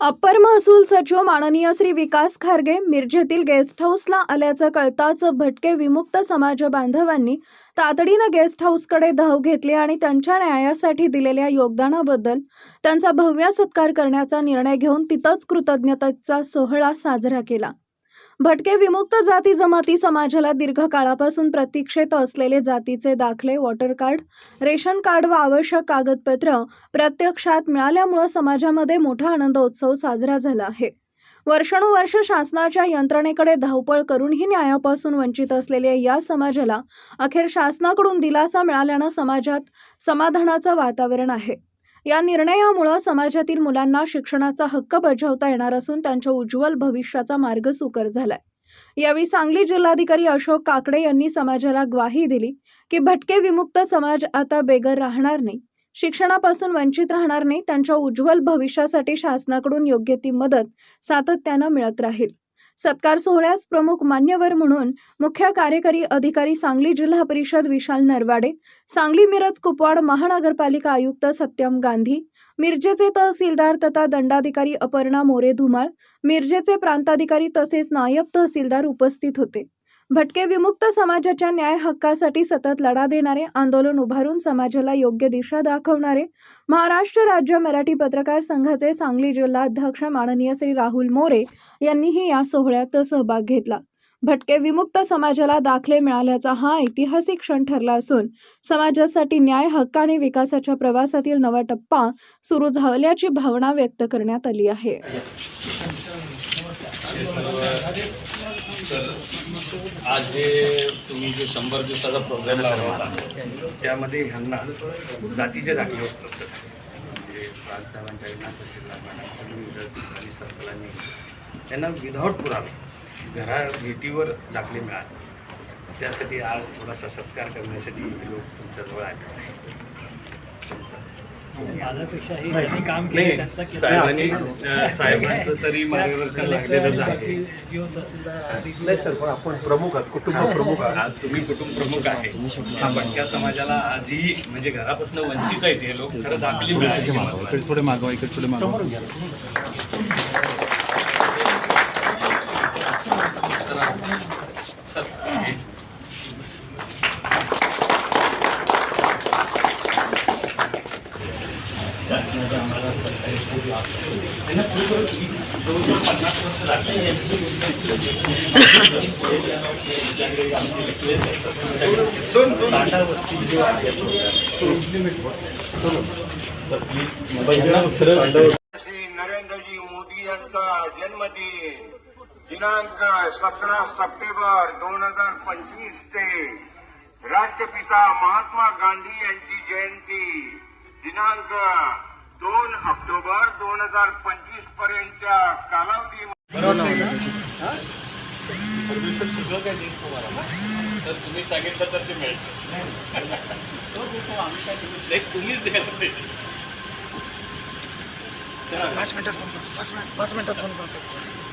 Upper महसूल सचिव माननीय श्री विकास खारगे मिरजेतील गेस्ट हाऊसला आल्याचं कळताच भटके विमुक्त समाज बांधवांनी तातडीनं गेस्ट हाऊसकडे धाव घेतली आणि त्यांच्या न्यायासाठी दिलेल्या योगदानाबद्दल त्यांचा भव्य सत्कार करण्याचा निर्णय घेऊन तिथंच कृतज्ञतेचा सोहळा साजरा केला. भटके विमुक्त जाती जमाती समाजाला दीर्घकाळापासून प्रतीक्षेत असलेले जातीचे दाखले वॉटर कार्ड रेशन कार्ड व आवश्यक कागदपत्र प्रत्यक्षात मिळाल्यामुळं समाजामध्ये मोठा आनंदोत्सव साजरा झाला आहे. वर्षानुवर्ष शासनाच्या यंत्रणेकडे धावपळ करूनही न्यायापासून वंचित असलेल्या या समाजाला अखेर शासनाकडून दिलासा मिळाल्यानं समाजात समाधानाचं वातावरण आहे. या निर्णयामुळं समाजातील मुलांना शिक्षणाचा हक्क बजावता येणार असून त्यांच्या उज्ज्वल भविष्याचा मार्ग सुकर झालाय. यावेळी सांगली जिल्हाधिकारी अशोक काकडे यांनी समाजाला ग्वाही दिली की भटके विमुक्त समाज आता बेगर राहणार नाही. शिक्षणापासून वंचित राहणार नाही त्यांच्या उज्ज्वल भविष्यासाठी शासनाकडून योग्य ती मदत सातत्यानं मिळत राहील. सत्कार सोहळ्यास प्रमुख मान्यवर म्हणून मुख्य कार्यकारी अधिकारी सांगली जिल्हा परिषद विशाल नरवाडे सांगली मिरज कुपवाड महानगरपालिका आयुक्त सत्यम गांधी मिरजेचे तहसीलदार तथा दंडाधिकारी अपर्णा मोरे धुमाळ मिरजेचे प्रांताधिकारी तसेच नायब तहसीलदार उपस्थित होते. भटके विमुक्त समाजाच्या न्याय हक्कासाठी सतत लढा देणारे आंदोलन उभारून समाजाला योग्य दिशा दाखवणारे महाराष्ट्र राज्य मराठी पत्रकार संघाचे सांगली जिल्हा अध्यक्ष माननीय श्री राहुल मोरे यांनीही या सोहळ्यात सहभाग घेतला. भटके विमुक्त समाजाला दाखले मिळाल्याचा हा ऐतिहासिक क्षण ठरला असून समाजासाठी न्याय हक्क आणि विकासाच्या प्रवासातील नवा टप्पा सुरू झाल्याची भावना व्यक्त करण्यात आली आहे. तर आज जे तुम्ही जो शंभर दिवसाचा प्रोग्राम लावला होता त्यामध्ये ह्यांना जातीचे दाखले उपलब्ध झाले. म्हणजे प्राणसाहेबांच्या तहसीलदार आणि त्यांना विदाऊट पुरावे घरा भेटीवर दाखले मिळाले. त्यासाठी आज थोडासा सत्कार करण्यासाठी लोक तुमच्याजवळ आले तुमचा माझ्यापेक्षा हे ज्यांनी काम केलं नाही त्यांचा केलं. साहेबांनी अं, साहेबांचं तरी मार्गदर्शन लागलेलंच आहे. SDO, तहसीलदार आधी नाही सर पण आपण प्रमुख आहात कुटुंब प्रमुख आहात. आज तुम्ही कुटुंब प्रमुख आहे. या भटक्या समाजाला आजही म्हणजे घरापासून वंचित आहेत हे लोक. खरं दाखली मिळाली थोडे मागवा इकडे थोडे मागवा सर, हे शासनाचा आम्हाला सरकारी खूप लाभ त्यांना खरोखर जवळजवळ पन्नास वर्ष टाटा वस्ती आहे सर प्लीज श्री नरेंद्रजी मोदी यांचा जन्मदिन दिनांक सतरा सप्टेंबर दोन हजार पंचवीस ते राष्ट्रपिता महात्मा गांधी यांची जयंती दिनांक दोन ऑक्टोबर दोन हजार पंचवीस पर्यंतच्या कालावधी सर तुम्ही सांगितलं तर ते मिळतं. नाही तुम्हीच द्यायचं ते पाच मिनिटात फोन कर. पाच मिनिट पाच मिनिटात फोन करतो